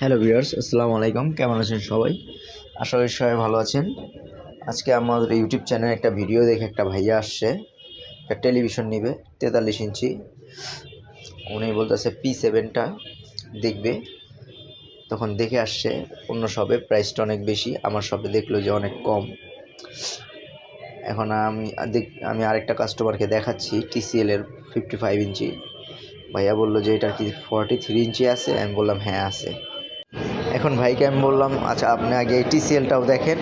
Hello viewers আসসালামু আলাইকুম কেমন আছেন সবাই? আশা করি সবাই ভালো আছেন। আজকে আমাদের ইউটিউব চ্যানেলে একটা ভিডিও দেখে একটা ভাইয়া আসছে। একটা টেলিভিশন নিবে, তেতাল্লিশ ইঞ্চি। উনি বলতেছে পি সেভেনটা দেখবে। তখন দেখে আসছে, অন্য শপে প্রাইসটা অনেক বেশি, আমার শপে দেখল যে অনেক কম। এখন আমি আমি আরেকটা কাস্টমারকে দেখাচ্ছি টিসিএল এর ফিফটি ফাইভ ইঞ্চি। ভাইয়া বলল যে, এটা কি ফর্টি থ্রি ইঞ্চি আছে? আমি বললাম হ্যাঁ আছে। এখন ভাইকে আমি বললাম আচ্ছা আপনি আগে এই টিসিএলটাও দেখেন।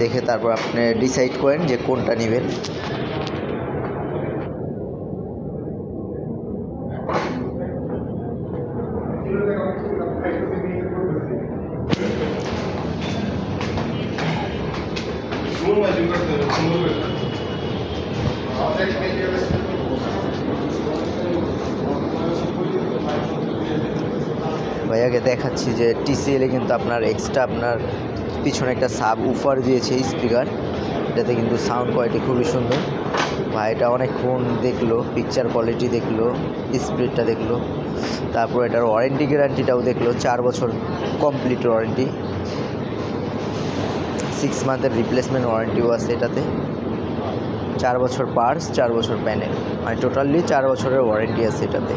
দেখে তারপর আপনি ডিসাইড করেন যে কোনটা নেবেন। ভাইয়াকে দেখাচ্ছি যে টিসিএলে কিন্তু আপনার এক্সট্রা আপনার পিছনে একটা সাব উফার দিয়েছে স্পিকার এটাতে কিন্তু সাউন্ড কোয়ালিটি খুবই সুন্দর। ভাই, এটা অনেকক্ষণ দেখল পিকচার কোয়ালিটি দেখল স্পিডটা দেখল। তারপর এটার ওয়ারেন্টি গ্যারান্টিটাও দেখল, চার বছর কমপ্লিট ওয়ারেন্টি সিক্স মান্থের রিপ্লেসমেন্ট ওয়ারেন্টিও আছে এটাতে। চার বছর পার্স চার বছর প্যানেল মানে টোটালি চার বছরের ওয়ারেন্টি আছে এটাতে।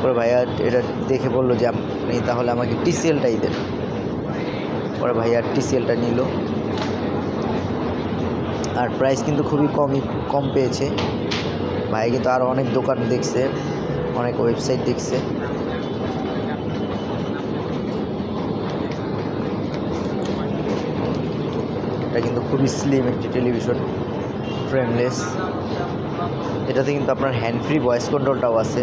পরে ভাইয়া এটা দেখে বলল যে আপনি তাহলে আমাকে টিসিএলটাই দেন। পরে ভাইয়া টিসিএলটা নিল। আর প্রাইস কিন্তু খুবই কমই, কম পেয়েছে। ভাই কিন্তু আরও অনেক দোকান দেখছে, অনেক ওয়েবসাইট দেখছে। এটা কিন্তু খুবই স্লিম একটি টেলিভিশন ফ্রেমলেস এটাতে কিন্তু আপনার হ্যান্ড ফ্রি ভয়েস কন্ট্রোলটাও আছে।